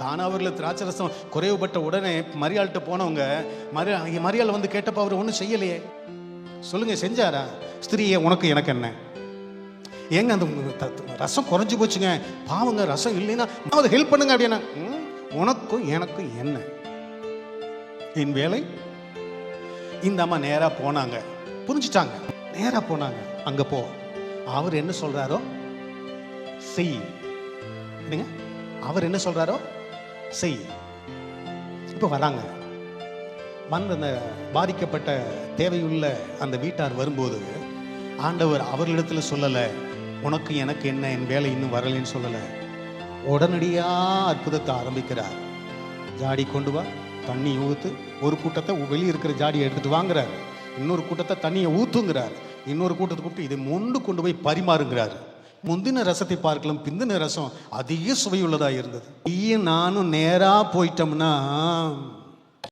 காணாவூரில் திராட்சை ரசம் குறைவுபட்ட உடனே மரியாள்கிட்ட போனவங்க மரியா மரியாள் வந்து கேட்டப்ப அவர் ஒன்றும் செய்யலையே. சொல்லுங்க செஞ்சாரா? ஸ்திரீயே உனக்கு எனக்கு என்ன? ஏங்க அந்த ரசம் குறைஞ்சி போச்சுங்க. பாவங்க ரசம் இல்லைன்னா அதை ஹெல்ப் பண்ணுங்க அப்படின்னா உனக்கும் எனக்கும் என்ன? என் வேலை? இந்த அம்மா நேராக போனாங்க. புரிஞ்சுட்டாங்க. நேராக போனாங்க. அங்கே போ. அவர் என்ன சொல்கிறாரோ செய். என்னங்க? அவர் என்ன சொல்கிறாரோ செய் இப்போ வராங்க. வந்து அந்த பாதிக்கப்பட்ட தேவையுள்ள அந்த வீட்டார் வரும்போது ஆண்டவர் அவர்களிடத்தில் சொல்லலை உனக்கு எனக்கு என்ன என் வேலை இன்னும் வரலைன்னு சொல்லலை. உடனடியாக அற்புதத்தை ஆரம்பிக்கிறார். ஜாடி கொண்டு வா தண்ணி ஊற்று ஒரு கூட்டத்தை வெளியே இருக்கிற ஜாடியை எடுத்துகிட்டு வாங்குறாரு. இன்னொரு கூட்டத்தை தண்ணியை ஊற்றுங்கிறார் இன்னொரு கூட்டத்தை கூப்பிட்டு இதை மொண்டு கொண்டு போய் பரிமாறுங்கிறார். முந்தின ரசத்தை பார்க்கலாம் பிந்தின ரசம் அதிக சுவையுள்ளதாக இருந்தது. நீயும் நானும் நேராக போயிட்டோம்னா